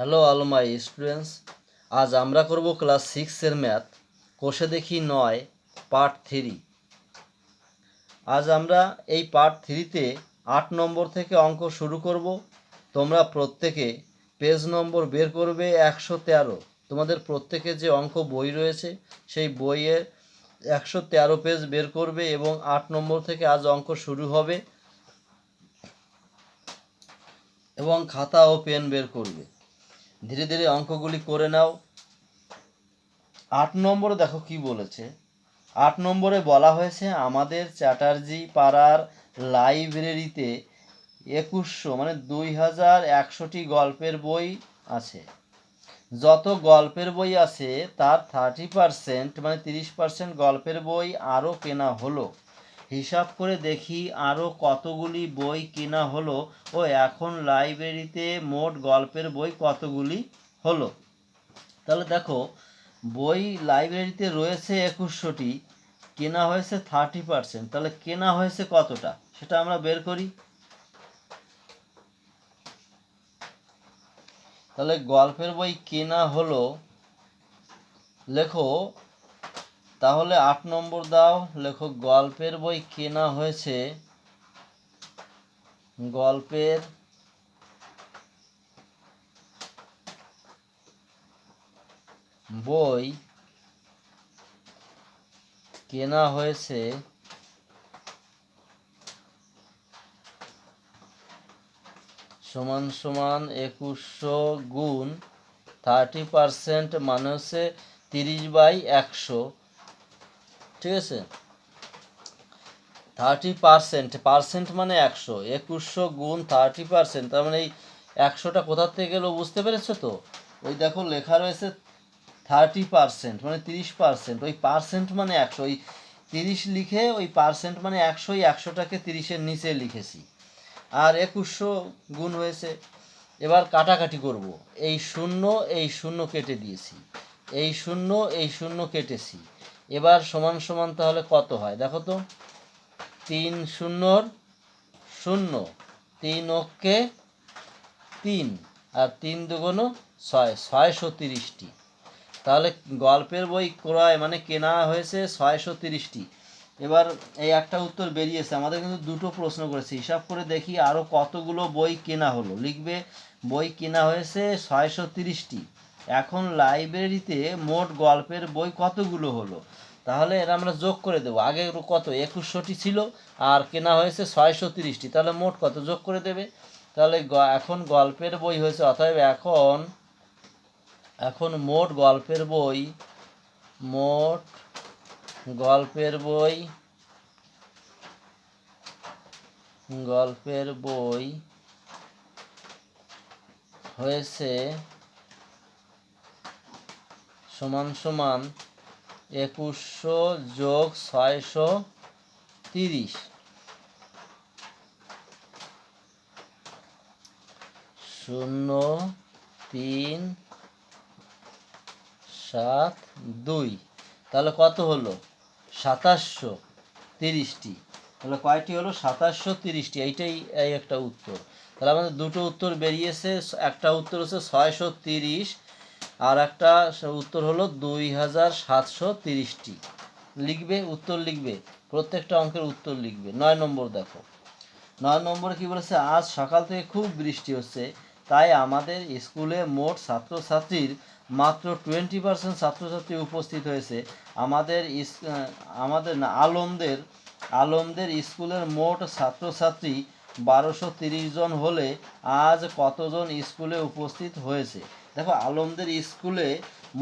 Hello all my students, আজ আমরা করব ক্লাস সিক্সের ম্যাথ, কোষে দেখি নয়, পার্ট থ্রি। আজ আমরা এই পার্ট থ্রিতে আট নম্বর থেকে অঙ্ক শুরু করব, তোমরা প্রত্যেকে পেজ নম্বর বের করবে একশো তেরো। তোমাদের প্রত্যেকের যে অঙ্ক বই রয়েছে, সেই বইয়ের একশো তেরো পেজ বের করবে এবং আট নম্বর থেকে আজ অঙ্ক শুরু হবে এবং খাতা ও পেন বের করবে। ধীরে ধীরে অঙ্কগুলি করে নাও। আট নম্বরে দেখো কি বলেছে। আট নম্বরে বলা হয়েছে, আমাদের চ্যাটার্জি পাড়ার লাইব্রেরিতে একুশশো মানে দুই হাজার একশোটি গল্পের বই আছে। যত গল্পের বই আছে, তার থার্টি পারসেন্ট মানে তিরিশ পার্সেন্ট গল্পের বই আরও কেনা হলো। হিসাব করে দেখি আরও কতগুলি বই কেনা হলো। ও, এখন লাইব্রেরিতে মোট গল্পের বই কতগুলি হলো? তাহলে দেখো, বই লাইব্রেরিতে রয়েছে একুশশোটি, কেনা হয়েছে থার্টি পার্সেন্ট। তাহলে কেনা হয়েছে কতটা? সেটা আমরা বের করি। তাহলে গল্পের বই কেনা হলো, লেখো তাহলে আট নম্বর দাও। লেখো গল্পের বই কেনা হয়েছে। গল্পের বই কেনা হয়েছে। সমান সমান একুশশো গুণ থার্টি পারসেন্ট মানে হচ্ছে তিরিশ বাই একশো। ঠিক আছে? থার্টি পারসেন্ট পার্সেন্ট মানে একশো, একুশশো গুণ থার্টি পারসেন্ট তার মানে এই একশোটা কোথার থেকে গেলো বুঝতে পেরেছ তো? ওই দেখো লেখা রয়েছে থার্টি পারসেন্ট মানে তিরিশ পারসেন্ট ওই পার্সেন্ট মানে একশো, ওই তিরিশ লিখে ওই পার্সেন্ট মানে একশো ওই একশোটাকে তিরিশের নিচে লিখেছি। আর একুশশো গুণ হয়েছে। এবার কাটাকাটি করব। এই শূন্য এই শূন্য কেটে দিয়েছি। এই শূন্য এই শূন্য কেটেছি। এবার সমান সমান তাহলে কত হয়? দেখো তো, তিন শূন্যর শূন্য, তিন অক্ষে তিন, আর তিন দুগুণ ছয়, ছয়শো তিরিশটি। তাহলে গল্পের বই ক্রয় মানে কেনা হয়েছে ছয়শো তিরিশটি। এবার এই একটা উত্তর বেরিয়েছে, আমাদের কিন্তু দুটো প্রশ্ন করেছে। হিসাব করে দেখি আরও কতগুলো বই কেনা হলো। লিখবে, বই কেনা হয়েছে ছয়শো তিরিশটি। এখন লাইব্রেরিতে মোট গল্পের বই কতগুলো হলো? তাহলে এরা আমরা যোগ করে দেবো। আগে কত? একুশশোটি ছিল, আর কেনা হয়েছে ছয়শো তিরিশটি। তাহলে মোট কত যোগ করে দেবে? তাহলে এখন গল্পের বই হয়েছে, অতএব এখন এখন মোট গল্পের বই, মোট গল্পের বই গল্পের বই হয়েছে সমান সমান একুশশো যোগ ছয়শো তিরিশ। শূন্য, তিন, সাত, দুই। তাহলে কত হলো? সাতাশশো তিরিশটি। তাহলে কয়টি হলো? সাতাশশো তিরিশটি। এইটাই এই একটা উত্তর। তাহলে আমাদের দুটো উত্তর বেরিয়েছে, একটা উত্তর হচ্ছে ছয়শো তিরিশ আর একটা উত্তর হলো দুই হাজার সাতশো তিরিশটি। লিখবে, উত্তর লিখবে, প্রত্যেকটা অঙ্কের উত্তর লিখবে। নয় নম্বর দেখো। নয় নম্বরে কি বলেছে, আজ সকাল থেকে খুব বৃষ্টি হচ্ছে, তাই আমাদের স্কুলে মোট ছাত্রছাত্রীর মাত্র টোয়েন্টি পার্সেন্ট ছাত্রছাত্রী উপস্থিত হয়েছে। আমাদের আমাদের না, আলমদের আলমদের স্কুলের মোট ছাত্রছাত্রী বারোশো তিরিশ জন হলে আজ কতজন স্কুলে উপস্থিত হয়েছে? দেখো, আলমদের স্কুলে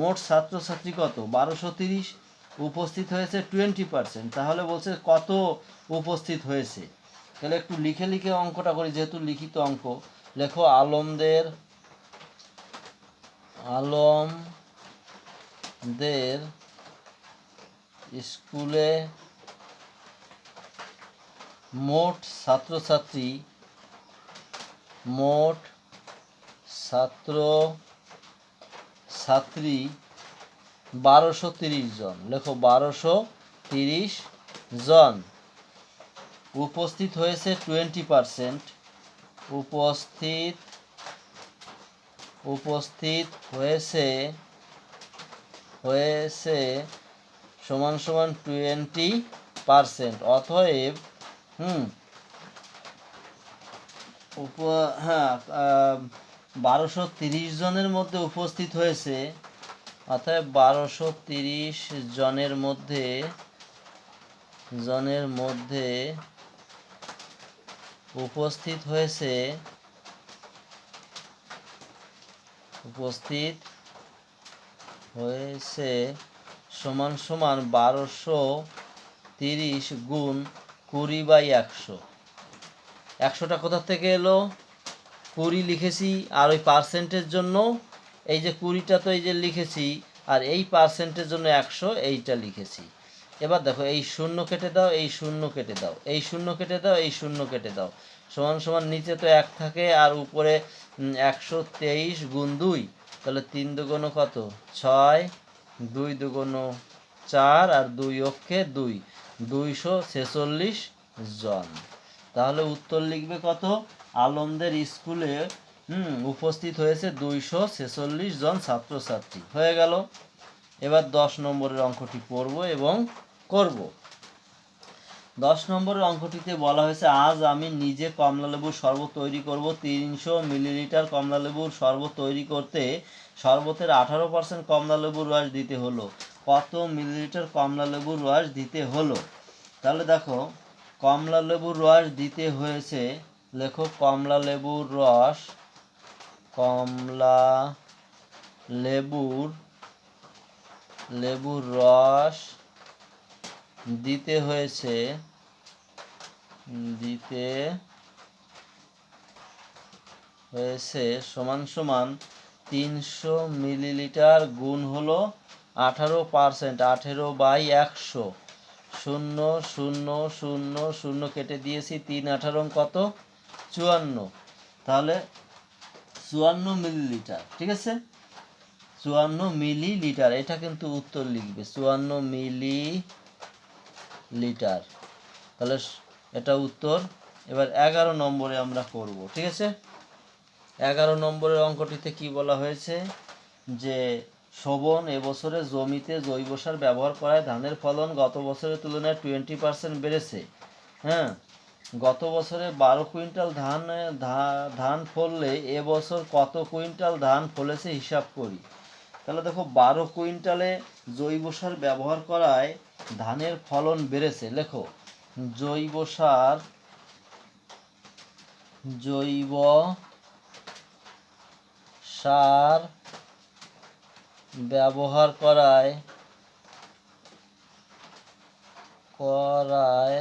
মোট ছাত্রছাত্রী কত? বারোশো তিরিশ। উপস্থিত হয়েছে টোয়েন্টি পার্সেন্ট। তাহলে বলছে কত উপস্থিত হয়েছে? তাহলে একটু লিখে লিখে অঙ্কটা করি, যেহেতু লিখিত অঙ্ক। লেখো, আলমদের আলমদের স্কুলে মোট ছাত্রছাত্রী, মোট ছাত্র ছাত্রী বারোশো তিরিশ জন। লেখো, বারোশো তিরিশ জন। উপস্থিত হয়েছে টোয়েন্টি পারসেন্ট। উপস্থিত উপস্থিত হয়েছে হয়েছে সমান সমান টোয়েন্টি পারসেন্ট। অতএব, হুম, উপ হ্যাঁ বারোশো তিরিশ জনের মধ্যে উপস্থিত হয়েছে, অতএব বারোশো তিরিশ জনের মধ্যে জনের মধ্যে উপস্থিত হয়েছে উপস্থিত হয়েছে সমান সমান বারোশো তিরিশ গুণ কুড়ি বাই একশো। একশোটা কোথা থেকে এলো? কুড়ি লিখেছি আর ওই পার্সেন্টের জন্য এই যে কুড়িটা তো এই যে লিখেছি আর এই পার্সেন্টের জন্য একশো এইটা লিখেছি। এবার দেখো, এই শূন্য কেটে দাও, এই শূন্য কেটে দাও, এই শূন্য কেটে দাও, এই শূন্য কেটে দাও। সমান সমান নিচে তো এক থাকে আর উপরে একশো তেইশ গুণ দুই, তাহলে তিন দুগুণ কত? ছয়, দুই দুগুণ চার আর দুই অক্ষে দুই, দুইশো ছেচল্লিশ জন। তাহলে উত্তর লিখবে কত? আলমদের স্কুলে, হুম, উপস্থিত হয়েছে দুইশো ছেচল্লিশ জন ছাত্রছাত্রী। হয়ে গেল। এবার দশ নম্বরের অঙ্কটি পড়ব এবং করব। দশ নম্বরের অঙ্কটিতে বলা হয়েছে, আজ আমি নিজে কমলালেবুর শরবত তৈরি করব। তিনশো মিলিলিটার কমলালেবুর শরবত তৈরি করতে শরবতের আঠারো পার্সেন্ট কমলালেবুর রস দিতে হলো। কত মিলিলিটার কমলালেবুর রস দিতে হলো? তাহলে দেখো, কমলালেবুর রস দিতে হয়েছে লেখো কমলা লেবুর রস, কমলা লেবুর লেবুর রস দিতে হয়েছে দিতে হয়েছে সমান সমান তিনশো মিলিলিটার, গুণ হলো আঠারো পার্সেন্ট, আঠেরো বাই একশো। শূন্য শূন্য শূন্য শূন্য কেটে দিয়েছি, তিন আঠারো কত? চুয়ান্ন। তাহলে চুয়ান্ন মিলিলিটার, ঠিক আছে? চুয়ান্ন মিলিলিটার, এটা কিন্তু উত্তর লিখবে, চুয়ান্ন মিলি লিটার তাহলে এটা উত্তর। এবার এগারো নম্বরে আমরা করব, ঠিক আছে? এগারো নম্বরের অঙ্কটিতে কি বলা হয়েছে? যে শোভন এবছরে জমিতে জৈব সার ব্যবহার করায় ধানের ফলন গত বছরের তুলনায় টোয়েন্টি পার্সেন্ট বেড়েছে। হ্যাঁ? গত বছরে বারো কুইন্টাল ধান ধান ফললে এবছর কত কুইন্টাল ধান ফলেছে হিসাব করি। তাহলে দেখো, বারো কুইন্টালে জৈব সার ব্যবহার করায় ধানের ফলন বেড়েছে। লেখো, জৈব সার জৈব সার ব্যবহার করায় করায়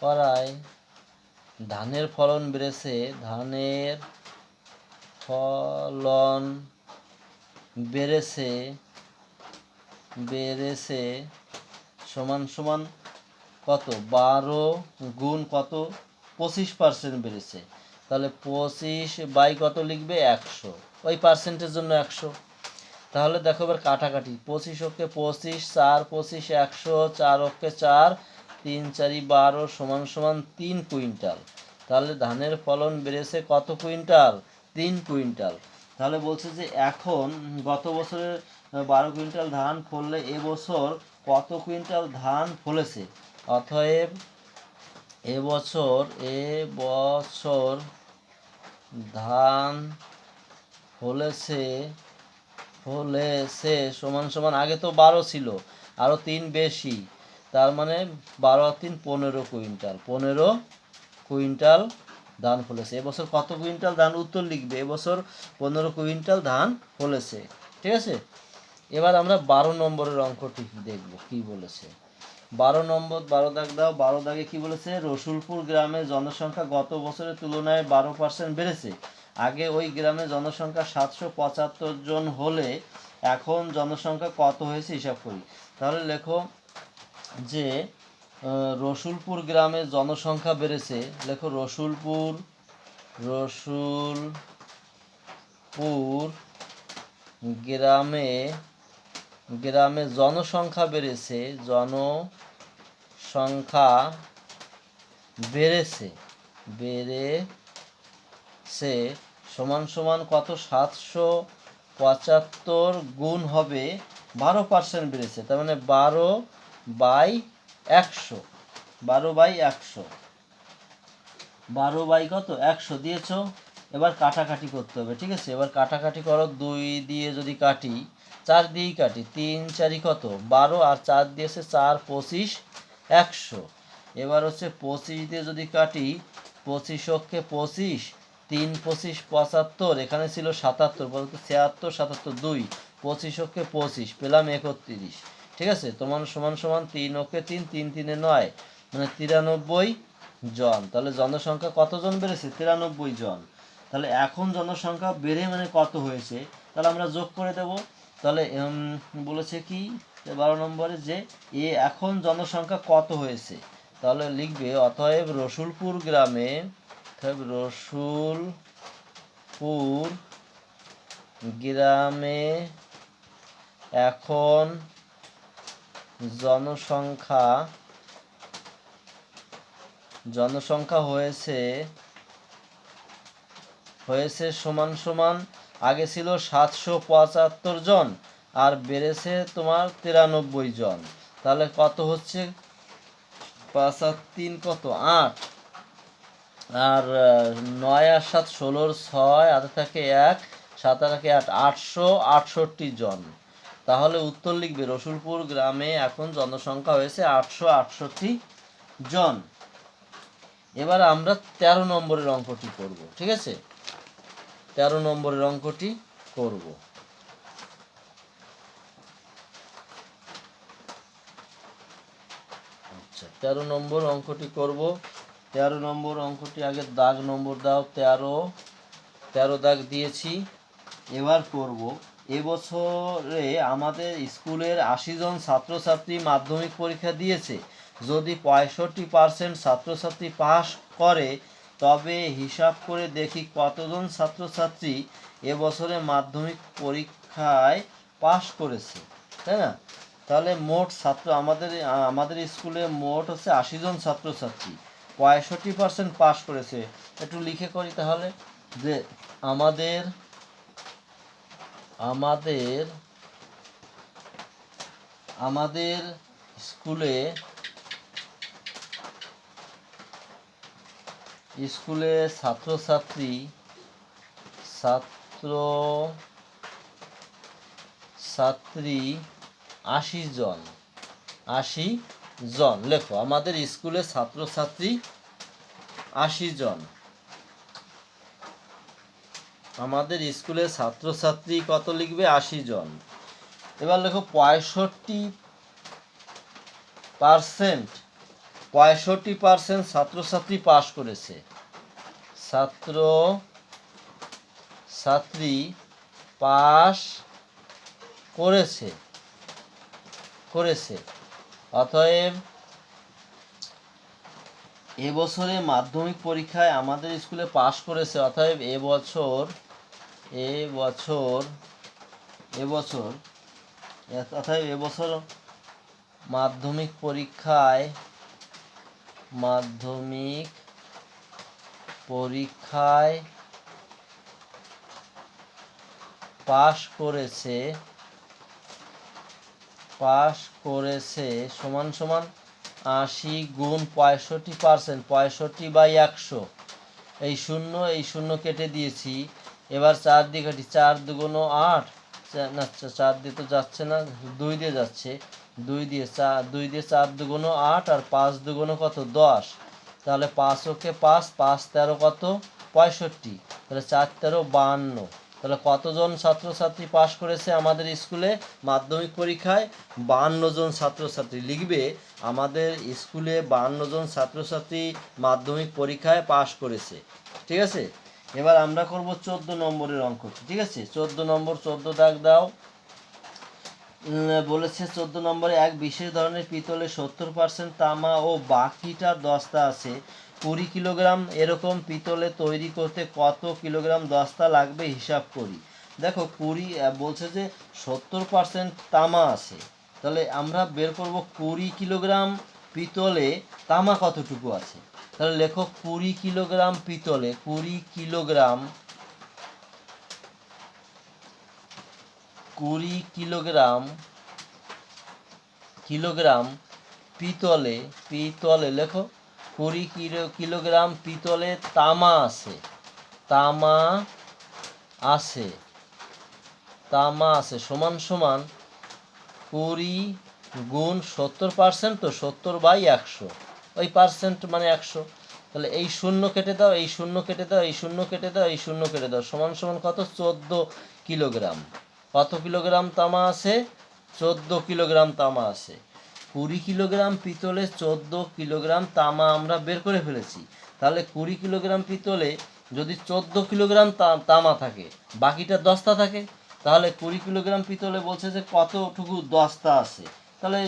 করায় ধানের ফলন বেড়েছে, ধানের ফলন বেড়েছে বেড়েছে সমান সমান কত? বারো গুণ কত? পঁচিশ পার্সেন্ট বেড়েছে। তাহলে পঁচিশ বাই কত লিখবে? একশো। ওই পার্সেন্টের জন্য একশো। তাহলে দেখো এবার কাটাকাটি। পঁচিশ অক্ষে পঁচিশ, চার পঁচিশ, একশো, চার অক্ষে চার তিন চারি বারো সমান সমান তিন কুইন্টাল। তাহলে ধানের ফলন বেড়েছে কত কুইন্টাল? তিন কুইন্টাল। তাহলে বলছে যে এখন গত বছরের বারো কুইন্টাল ধান ফললে এবছর কত কুইন্টাল ধান ফলেছে? অতএব এবছর এবছর ধান ফলেছে ফলেছে সমান সমান, আগে তো বারো ছিল আরও তিন বেশি। তার মানে বারো তিন পনেরো কুইন্টাল। পনেরো কুইন্টাল ধান ফলেছে। এবছর কত কুইন্টাল ধান? উত্তর লিখবে, এবছর পনেরো কুইন্টাল ধান ফলেছে। ঠিক আছে? এবার আমরা বারো নম্বরের অঙ্কটি দেখব, কি বলেছে? বারো নম্বর, বারো দাগ দাও। বারো দাগে কি বলেছে? রসুলপুর গ্রামের জনসংখ্যা গত বছরের তুলনায় বারো পার্সেন্ট বেড়েছে। আগে ওই গ্রামে জনসংখ্যা সাতশো পঁচাত্তর জন হলে এখন জনসংখ্যা কত হয়েছে? হিসাব করি। তাহলে লেখো যে রসুলপুর গ্রামে জনসংখ্যা বেড়েছে। লেখো রসুলপুর রসুলপুর গ্রামে গ্রামে জনসংখ্যা বেড়েছে জনসংখ্যা বেড়েছে বেড়েছে সমান সমান কত? সাতশো পঁচাত্তর গুণ হবে, বারো পার্সেন্ট বেড়েছে। তার মানে বারো বাই একশো। বারো বাই একশো। বারো বাই কত? একশো দিয়েছ। এবার কাটাকাটি করতে হবে, ঠিক আছে? এবার কাটাকাটি করো, দুই দিয়ে যদি কাটি, চার দিয়েই কাটি, তিন চারি কত? বারো, আর চার দিয়েছে চার, পঁচিশ, একশো। এবার হচ্ছে পঁচিশ দিয়ে যদি কাটি পঁচিশকে পঁচিশ, তিন, পঁচিশ, পঁচাত্তর, এখানে ছিল সাতাত্তর, বলতে ছিয়াত্তর, সাতাত্তর, দুই পঁচিশকে পঁচিশ, পেলাম একত্রিশ। ঠিক আছে? তোমার সমান সমান তিন ওকে তিন তিন, তিনে নয়। মানে তিরানব্বই জন। তাহলে জনসংখ্যা কতজন বেড়েছে? তিরানব্বই জন। তাহলে এখন জনসংখ্যা বেড়ে মানে কত হয়েছে? তাহলে আমরা যোগ করে দেব। তাহলে বলেছে কি? বারো নম্বরে যে এ এখন জনসংখ্যা কত হয়েছে? তাহলে লিখবে, অতএব রসুলপুর গ্রামে রসুলপুর গ্রামে এখন জনসংখ্যা জনসংখ্যা হয়েছে হয়েছে সমান সমান, আগে ছিল সাতশো পঁচাত্তর জন, আর বেড়েছে তোমার তিরানব্বই জন। তাহলে কত হচ্ছে? পাঁচ আর তিন কত? আট। আর নয় আর সাত ষোলোর ছয় আর থাকে এক, সাত আর আট আটশো আটষট্টি জন। তাহলে উত্তর লিখবে, রসুলপুর গ্রামে এখন জনসংখ্যা হয়েছে আটশো আটষট্টি জন। এবার আমরা তেরো নম্বরের অঙ্কটি করব, ঠিক আছে? তেরো নম্বরের অঙ্কটি করব। আচ্ছা তেরো নম্বর অঙ্কটি করব। তেরো নম্বর অঙ্কটি আগে দাগ নম্বর দাও, তেরো। তেরো দাগ দিয়েছি, এবার করব। এবছরে আমাদের স্কুলের আশি জন ছাত্রছাত্রী মাধ্যমিক পরীক্ষা দিয়েছে। যদি পঁয়ষট্টি পার্সেন্ট ছাত্রছাত্রী পাস করে, তবে হিসাব করে দেখি কতজন ছাত্রছাত্রী এবছরে মাধ্যমিক পরীক্ষায় পাস করেছে, তাই না? তাহলে মোট ছাত্র, আমাদের আমাদের স্কুলে মোট হচ্ছে আশি জন ছাত্রছাত্রী। পঁয়ষট্টি পার্সেন্ট পাস করেছে। একটু লিখে করি তাহলে যে আমাদের আমাদের আমাদের স্কুলে স্কুলে ছাত্রছাত্রী, ছাত্র, ছাত্রী আশি জন আশি জন। লেখো, আমাদের স্কুলে ছাত্রছাত্রী আশি জন। আমাদের স্কুলে ছাত্রছাত্রী কত লিখবে? আশি জন। এবার লেখো পঁয়ষট্টি পার্সেন্ট পঁয়ষট্টি পার্সেন্ট ছাত্রছাত্রী পাস করেছে। ছাত্র ছাত্রী পাস করেছে করেছে। অতএব এবছরে মাধ্যমিক পরীক্ষায় আমাদের স্কুলে পাশ করেছে, অতএব এবছর এবছর এবছর এ- অতএব এবছর মাধ্যমিক পরীক্ষায় মাধ্যমিক পরীক্ষায় পাশ করেছে পাশ করেছে সমান সমান আশি গুণ পঁয়ষট্টি পার্সেন্ট পঁয়ষট্টি বাই একশো। এই শূন্য এই শূন্য কেটে দিয়েছি। এবার চার দিয়ে কাটি, চার দুগুণ আট না চার দিয়ে তো যাচ্ছে না, দুই দিয়ে যাচ্ছে, দুই দিয়ে চার দুই দিয়ে চার দুগুণ আট আর পাঁচ দুগুণ কত? দশ। তাহলে পাঁচ ওকে পাঁচ পাঁচ তেরো কত? পঁয়ষট্টি। তাহলে চার তেরো বাহান্ন তাহলে কতজন ছাত্রছাত্রী পাশ করেছে আমাদের স্কুলে? মাধ্যমিক পরীক্ষায় বাহান্ন জন ছাত্রছাত্রী। লিখবে, আমাদের স্কুলে বাহান্ন জন ছাত্রছাত্রী মাধ্যমিক পরীক্ষায় পাশ করেছে। ঠিক আছে? এবার আমরা করব চোদ্দ নম্বরের অঙ্ক। ঠিক আছে? চোদ্দ নম্বর, চোদ্দ দাগ দাও। বলেছে চোদ্দ নম্বরে এক বিশেষ ধরনের পিতলে সত্তর পার্সেন্ট তামা ও বাকিটার দস্তা আছে। কুড়ি কিলোগ্রাম এরকম পিতলে তৈরি করতে কত কিলোগ্রাম দস্তা লাগবে হিসাব করি। দেখো, কুড়ি বলছে যে সত্তর পার্সেন্ট তামা আছে। তাহলে আমরা বের করব কুড়ি কিলোগ্রাম পিতলে তামা কতটুকু আছে? তাহলে লেখো কুড়ি কিলোগ্রাম পিতলে, কুড়ি কিলোগ্রাম কুড়ি কিলোগ্রাম কিলোগ্রাম পিতলে পিতলে লেখো, কুড়ি কিলো, কিলোগ্রাম পিতলে তামা আছে তামা আছে তামা আছে, সমান সমান কুড়ি গুণ সত্তর পার্সেন্ট তো সত্তর বাই একশো। ওই পার্সেন্ট মানে একশো। তাহলে এই শূন্য কেটে দাও, এই শূন্য কেটে দাও, এই শূন্য কেটে দাও, এই শূন্য কেটে দাও। সমান সমান কত? চোদ্দ কিলোগ্রাম। কত কিলোগ্রাম তামা আছে? চোদ্দ কিলোগ্রাম তামা আছে। কুড়ি কিলোগ্রাম পিতলে চোদ্দ কিলোগ্রাম তামা আমরা বের করে ফেলেছি। তাহলে কুড়ি কিলোগ্রাম পিতলে যদি চোদ্দ কিলোগ্রাম তামা থাকে, বাকিটা দস্তা থাকে, তাহলে কুড়ি কিলোগ্রাম পিতলে বলছে যে কতটুকু দস্তা আছে? তাহলে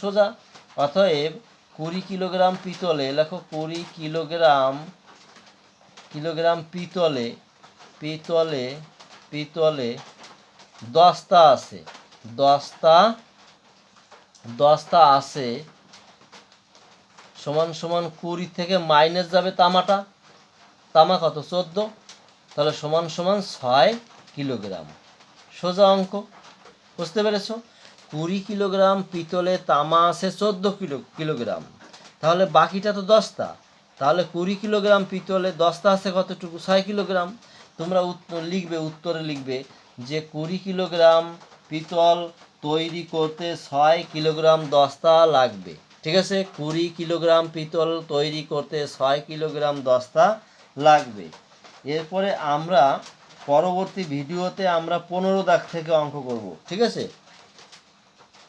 সোজা। অতএব কুড়ি কিলোগ্রাম পিতলে, লেখো কুড়ি কিলোগ্রাম কিলোগ্রাম পিতলে পিতলে পিতলে দস্তা আছে দস্তা দশটা আছে, সমান সমান কুড়ি থেকে মাইনাস যাবে তামাটা, তামা কত, চোদ্দ, তাহলে সমান সমান ছয় কিলোগ্রাম। সোজা অঙ্ক, বুঝতে পেরেছ? কুড়ি কিলোগ্রাম পিতলে তামা আছে চোদ্দ কিলো, কিলোগ্রাম। তাহলে বাকিটা তো দশটা। তাহলে কুড়ি কিলোগ্রাম পিতলে দশটা আছে কতটুকু? ছয় কিলোগ্রাম। তোমরা উত্তর লিখবে, উত্তরে লিখবে যে কুড়ি কিলোগ্রাম পিতল তৈরি করতে ছয় কিলোগ্রাম দস্তা লাগবে। ঠিক আছে? কুড়ি কিলোগ্রাম পিতল তৈরি করতে ছয় কিলোগ্রাম দস্তা লাগবে। এরপরে আমরা পরবর্তী ভিডিওতে আমরা পনেরো দাগ থেকে অঙ্ক করব। ঠিক আছে?